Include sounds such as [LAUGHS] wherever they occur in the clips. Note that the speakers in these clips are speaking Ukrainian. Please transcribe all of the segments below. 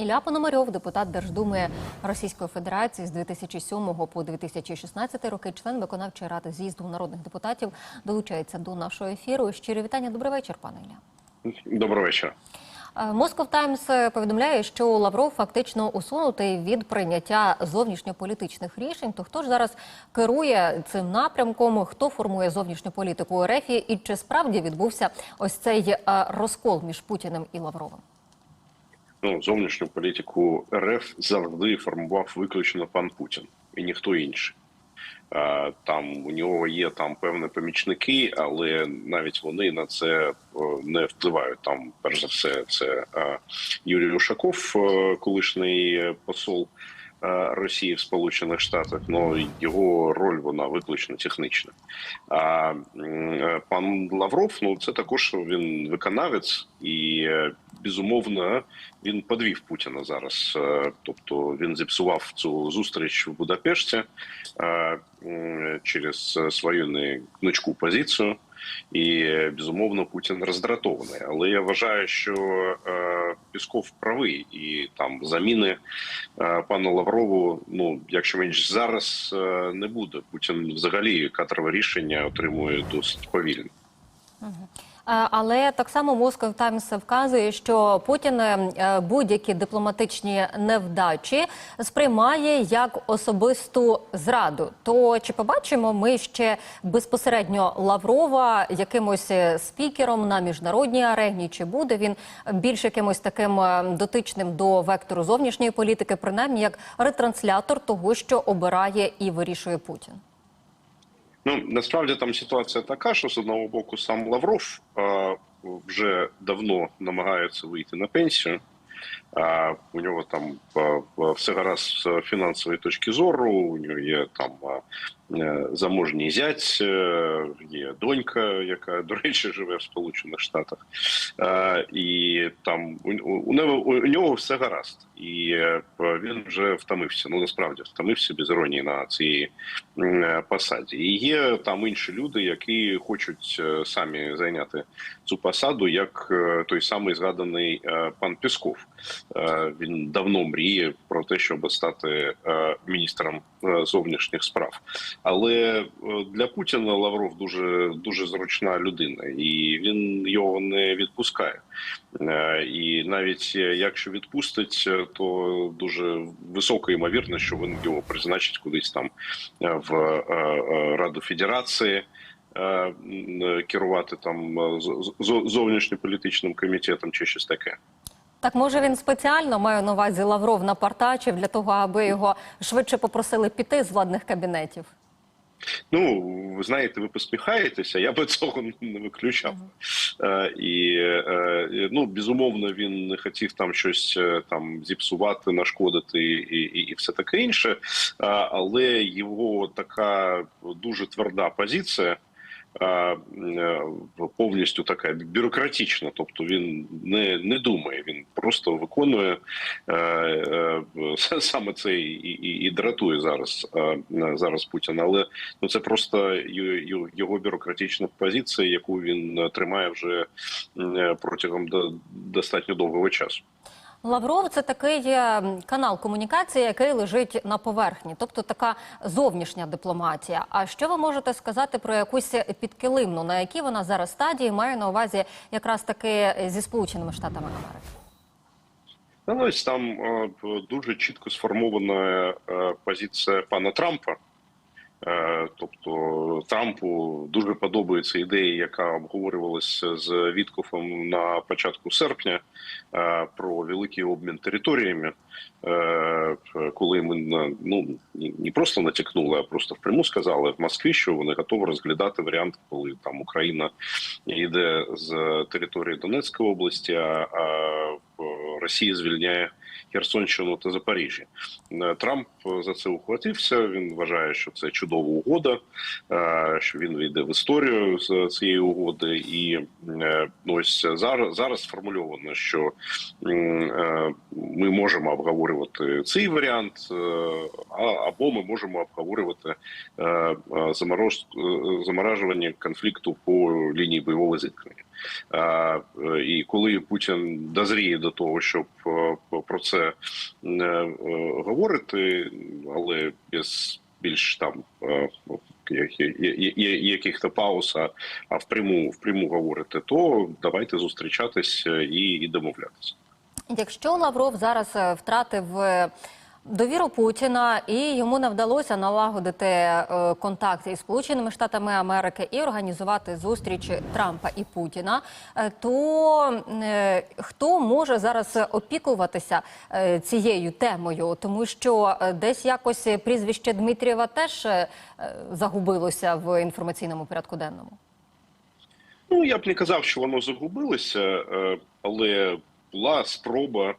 Ілля Пономарьов, депутат Держдуми Російської Федерації з 2007 по 2016 роки, член виконавчої ради з'їзду народних депутатів, долучається до нашого ефіру. Щирі вітання. Добрий вечір, пане Ілля. Доброго вечора. Москов Таймс повідомляє, що Лавров фактично усунутий від прийняття зовнішньополітичних рішень. То хто ж зараз керує цим напрямком? Хто формує зовнішню політику РФ і чи справді відбувся ось цей е, розкол між Путіним і Лавровим? Ну, зовнішню політику РФ завжди формував виключно пан Путін і ніхто інший. Там у нього є там певні помічники, але навіть вони на це не впливають. Там, перш за все, це Юрій Ушаков, колишній посол Росії в Сполучених Штатах. Ну його роль вона виключно технічна. А е, пан Лавров, ну це також він виконавець і. е, Безумовно, він подвів Путіна зараз. Е, Тобто він зіпсував цю зустріч в Будапешті е, через свою не гнучку позицію. І безумовно Путін роздратований. Але я вважаю, що е, Пісков правий, і там заміни е, пану Лаврову. Ну, якщо він зараз е, не буде, Путін взагалі кадрове рішення отримує досить повільно. Е, Але так само Москов Таймс вказує, що Путін е, будь-які дипломатичні невдачі сприймає як особисту зраду. То чи побачимо ми ще безпосередньо Лаврова якимось е, спікером на міжнародній арені? Чи буде він більш якимось таким дотичним до вектору зовнішньої політики, принаймні як ретранслятор того, що обирає і вирішує Путін? Ну насправді там ситуація така, що з одного боку сам Лавров е, вже давно намагається вийти на пенсію. У нього там все гаразд з фінансової точки зору. У нього є там е, заможній зять, е, є донька, яка до речі живе в Сполучених Штатах, і там у, нього у нього все гаразд, і е, він вже втомився. Ну насправді втомився без іронії на цій посаді. І є там інші люди, які хочуть самі зайняти цю посаду, як той самий згаданий пан Пісков. Е, Він давно мріє про те, щоб стати е, міністром е, зовнішніх справ. Але для Путіна Лавров дуже дуже зручна людина, і він його не відпускає. І навіть якщо відпустить, то дуже висока ймовірність, що він його призначить кудись там в Раду Федерації. Керувати там зовнішньополітичним комітетом чи щось таке. Так може він спеціально маю на увазі Лавров напартачив для того, аби його швидше попросили піти з владних кабінетів. Ну, ви знаєте, ви посміхаєтеся, я би [LAUGHS] цього не виключав. Е, і е, ну, безумовно, він не хотів там щось е, там зіпсувати, нашкодити і, і, і все таке інше. Е, але його така дуже тверда позиція. Е, Повністю така бюрократична, тобто він не, не думає, він просто виконує е, е, [LAUGHS] саме це і, і, і дратує зараз, зараз Путіна. Але ну це просто його бюрократична позиція, яку він тримає вже протягом до- достатньо довгого часу. Лавров це такий канал комунікації, який лежить на поверхні, тобто така зовнішня дипломатія. А що ви можете сказати про якусь підкилимну, на якій вона зараз стадії має на увазі якраз таки зі Сполученими Штатами Америки? Ну, ось там е, дуже чітко сформована е, позиція пана Трампа. Е, Тобто Трампу дуже подобається ідея, яка обговорювалася з Віткофом на початку серпня е, про великий обмін територіями, Е, коли ми ну не просто натякнули, а просто впряму сказали в Москві, що вони готові розглядати варіант, коли там Україна йде з території Донецької області, а, Росія звільняє Херсонщину та Запоріжжя. Е, Трамп за це ухватився. Він вважає, що це чудова угода, е, що він війде в історію з цієї угоди, і е, ну, ось зараз зараз сформульовано, що ми можемо обговорювати цей варіант, або ми можемо обговорювати е, заморажування конфлікту по лінії бойового зіткнення. Е, І коли Путін дозріє до того, щоб е, про це е, говорити, але без більш там яких-то пауз, а- впряму впряму говорити, то давайте зустрічатись і, і домовлятися. Якщо Лавров зараз втратив довіру Путіна і йому не вдалося налагодити е, контакт із Сполученими Штатами Америки і організувати зустріч Трампа і Путіна, е, то е, хто може зараз опікуватися цією темою? Тому що десь якось прізвище Дмитрієва теж загубилося в інформаційному порядку денному. Ну я б не казав, що воно загубилося, але була спроба,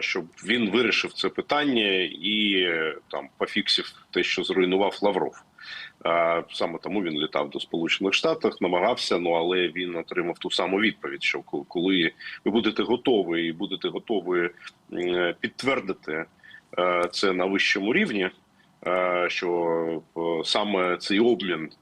щоб він вирішив це питання і е, там пофіксив те, що зруйнував Лавров. Е, Саме тому він літав до Сполучених Штатів, намагався. Ну але він отримав ту саму відповідь: що коли ви будете готові і будете готові підтвердити е, це на вищому рівні, е, що е, саме цей обмін е,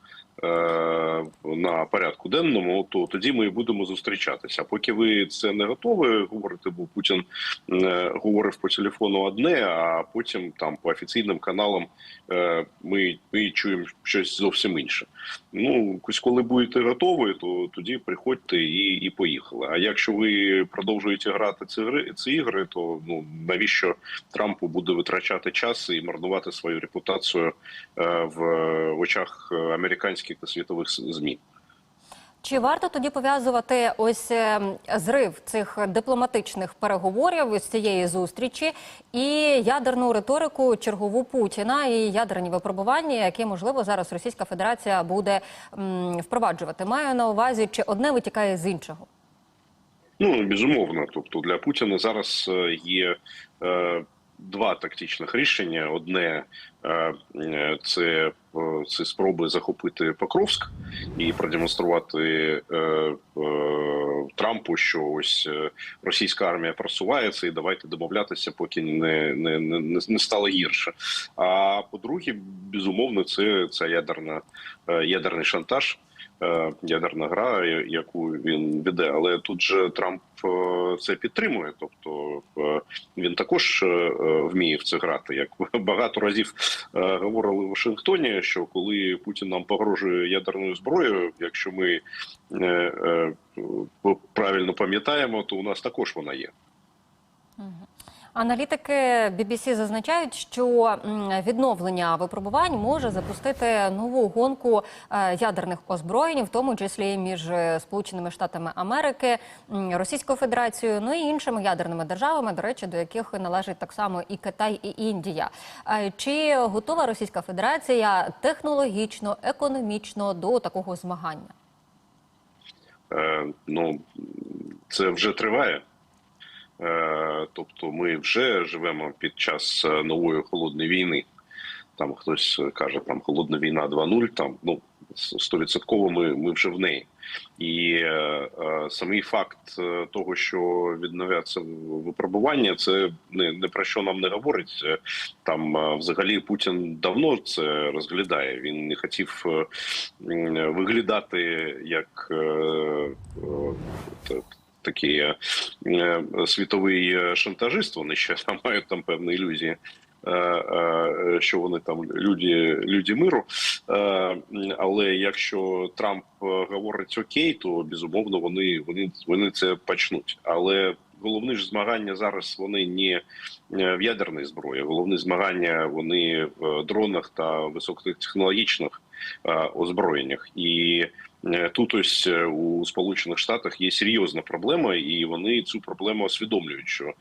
на порядку денному, то тоді ми будемо зустрічатися. Поки ви це не готові говорити, бо Путін е, говорив по телефону одне, а потім там по офіційним каналам е, ми, ми чуємо щось зовсім інше. Ну, коли будете готові, то тоді приходьте і, і поїхали. А якщо ви продовжуєте грати ці гри, ці ігри, то ну навіщо Трампу буде витрачати час і марнувати свою репутацію е, в очах е, та світових змі? Чи варто тоді пов'язувати ось е, зрив цих дипломатичних переговорів з цієї зустрічі і ядерну риторику чергову Путіна і ядерні випробування, які можливо зараз Російська Федерація буде м, впроваджувати? Маю на увазі, чи одне витікає з іншого? Ну безумовно. Тобто для Путіна зараз е, є е, два тактичних рішення: одне е, е, це, е, це спроби захопити Покровськ і продемонструвати Трампу, що ось російська армія просувається, і давайте домовлятися, поки не, не, не, не стало гірше. А по-друге, безумовно, це, це ядерна ядерний шантаж. Е, Ядерна гра, яку він веде, але тут же Трамп е, це підтримує. Тобто е, він також вміє в це грати. Як [LAUGHS] багато разів говорили в Вашингтоні, що коли Путін нам погрожує ядерною зброєю, якщо ми правильно пам'ятаємо, то у нас також вона є. Аналітики BBC зазначають, що відновлення випробувань може запустити нову гонку е, ядерних озброєнь, в тому числі між е, Сполученими Штатами Америки, Російською Федерацією, ну і іншими ядерними державами, до речі, до яких належить так само і Китай, і Індія. Е, Чи готова Російська Федерація технологічно, економічно до такого змагання? Е, ну це вже триває. Е, тобто, ми вже живемо під час е, нової холодної війни. Там хтось каже, там холодна війна 2.0, там ну стовідсотково ми, ми вже в неї. І е, е, самий факт е, того, що відновляться випробування, це не, не про що нам не говорить. Е, Там е, взагалі Путін давно це розглядає. Він не хотів е, виглядати як е, е, т- такий е, е, світовий е, шантажист. Вони ще [LAUGHS] там мають там певні ілюзії. е, е, Що вони там люди, люди миру, Е, але якщо Трамп е, говорить окей, то безумовно вони вони вони це почнуть. Але головне ж змагання зараз вони не е, в ядерній зброї. Головне змагання вони в дронах та високотехнологічних е, озброєннях. І е, тут ось е, у Сполучених Штатах є серйозна проблема, і вони цю проблему усвідомлюють. Що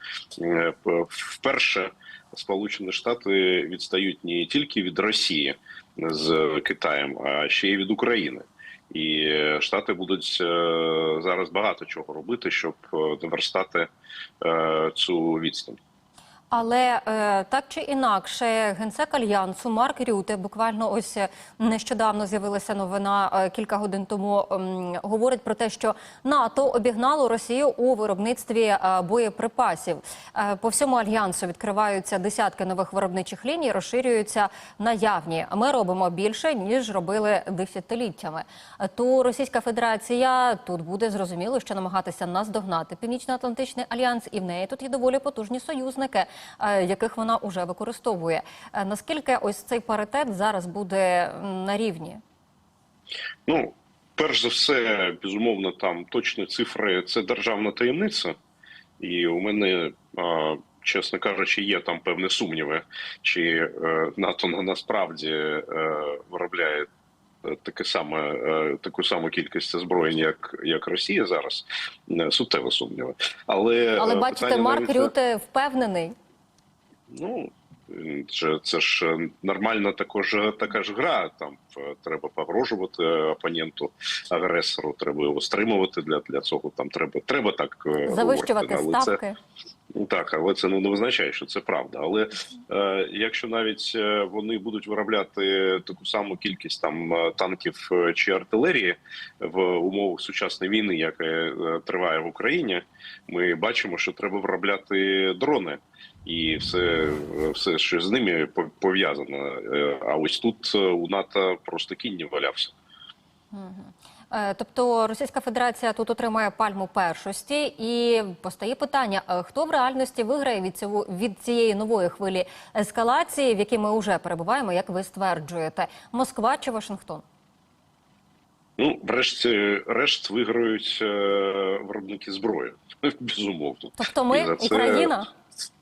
е, вперше Сполучені Штати відстають не тільки від Росії з Китаєм, а ще й від України. І е, Штати будуть е, зараз багато чого робити, щоб е, наверстати е, цю відстань. Але е, так чи інакше, генсек альянсу Марк Рюте буквально ось е, нещодавно з'явилася новина е, кілька годин тому. говорить про те, що НАТО обігнало Росію у виробництві боєприпасів. По всьому альянсу відкриваються десятки нових виробничих ліній, розширюються наявні. Ми робимо більше ніж робили десятиліттями. То Російська Федерація тут буде зрозуміло, що намагатися наздогнати Північно-Атлантичний альянс, і в неї тут є доволі потужні союзники, яких вона вже використовує. Е, Наскільки ось цей паритет зараз буде на рівні? Ну, перш за все, безумовно, там точні цифри це державна таємниця, і у мене, а, чесно кажучи, є там певні сумніви, чи е, НАТО на- насправді е, виробляє. е, Таке саме е, таку саму кількість озброєнь, як як Росія зараз, Е, суттєво сумніви. Але Але е, бачите, Марк навіть Рюте впевнений. Ну це, це ж е, нормальна також така ж гра. Там е, треба погрожувати опоненту агресору, треба його стримувати. Для для цього там треба треба так е, Завищувати говорити. Ставки. Ну так, але це ну, не означає, що це правда. Але е, якщо навіть е, вони будуть виробляти таку саму кількість там е, танків е, чи артилерії в умовах сучасної війни, яка триває в Україні, ми бачимо, що треба виробляти дрони. І все, все, що з ними пов- пов'язано. А ось тут у НАТО просто кінь не валявся. Е, Тобто Російська Федерація тут отримає пальму першості, і постає питання: е, хто в реальності виграє від цього від цієї нової хвилі ескалації, в якій ми вже перебуваємо, як ви стверджуєте, Москва чи Вашингтон? Ну, врешті, решт виграють е, виробники зброї, [LAUGHS] безумовно. Тобто ми за це- Україна?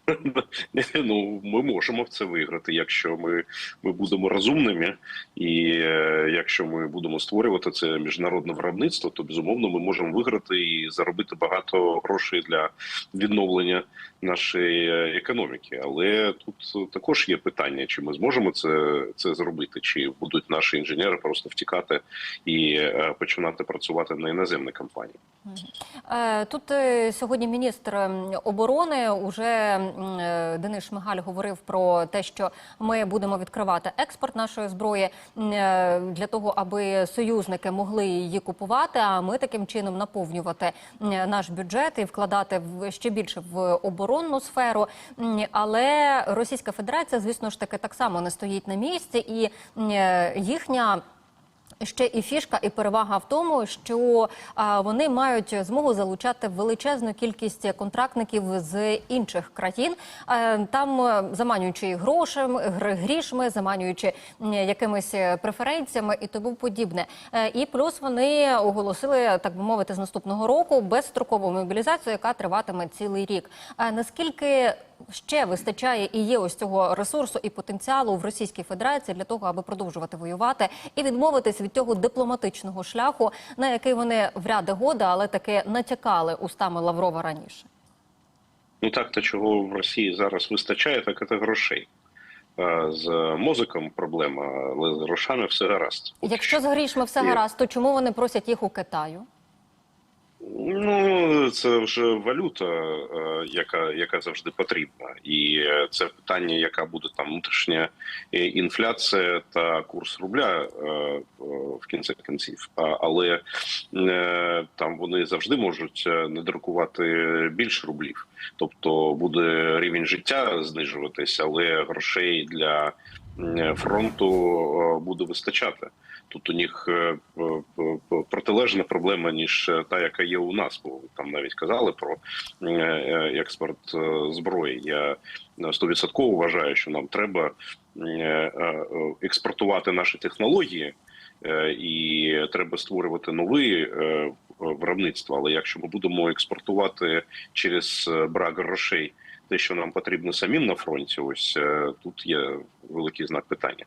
[LAUGHS] Ну, ми можемо в це виграти, якщо ми, ми будемо розумними, і е, якщо ми будемо створювати це міжнародне виробництво, то безумовно ми можемо виграти і заробити багато грошей для відновлення нашої е, економіки. Але тут також є питання, чи ми зможемо це, це зробити, чи будуть наші інженери просто втікати і е, починати працювати на іноземні компанії. Е, Тут сьогодні міністр оборони уже м, е, Денис Шмигаль говорив про те, що ми будемо відкривати експорт нашої зброї е, для того, аби союзники могли її купувати. А ми таким чином наповнювати наш бюджет і вкладати ще більше в оборонну сферу. Але Російська Федерація, звісно ж таки, так само не стоїть на місці, і е, їхня. Ще і фішка, і перевага в тому, що вони мають змогу залучати величезну кількість контрактників з інших країн, е, там е, заманюючи грошем, грішми, заманюючи якимись е, преференціями і тому подібне. І плюс вони оголосили, так би мовити, з наступного року безстрокову мобілізацію, яка триватиме цілий рік. Наскільки ще вистачає і є ось цього ресурсу і потенціалу в Російській Федерації для того, аби продовжувати воювати і відмовитись від цього дипломатичного шляху, на який вони в ряди года, але таки натякали устами Лаврова раніше. Ну так, то чого в Росії зараз вистачає, так це грошей. З мозиком проблема, але з грошами все гаразд. Якщо з грішми все гаразд, то чому вони просять їх у Китаю? Ну це вже валюта, е, яка, яка завжди потрібна, і це питання, яка буде там внутрішня е, інфляція та курс рубля е, в кінці кінців. Але там вони завжди можуть надрукувати більше рублів, тобто буде рівень життя знижуватися, але грошей для фронту буде вистачати. Тут у них протилежна проблема ніж е, та, яка є у нас. Бо там навіть казали про е, е, експорт зброї. Я стовідсотково вважаю, що нам треба експортувати наші технології. І треба створювати нові виробництва. Але якщо ми будемо експортувати через брак грошей те, що нам потрібно самим на фронті, ось тут є великий знак питання.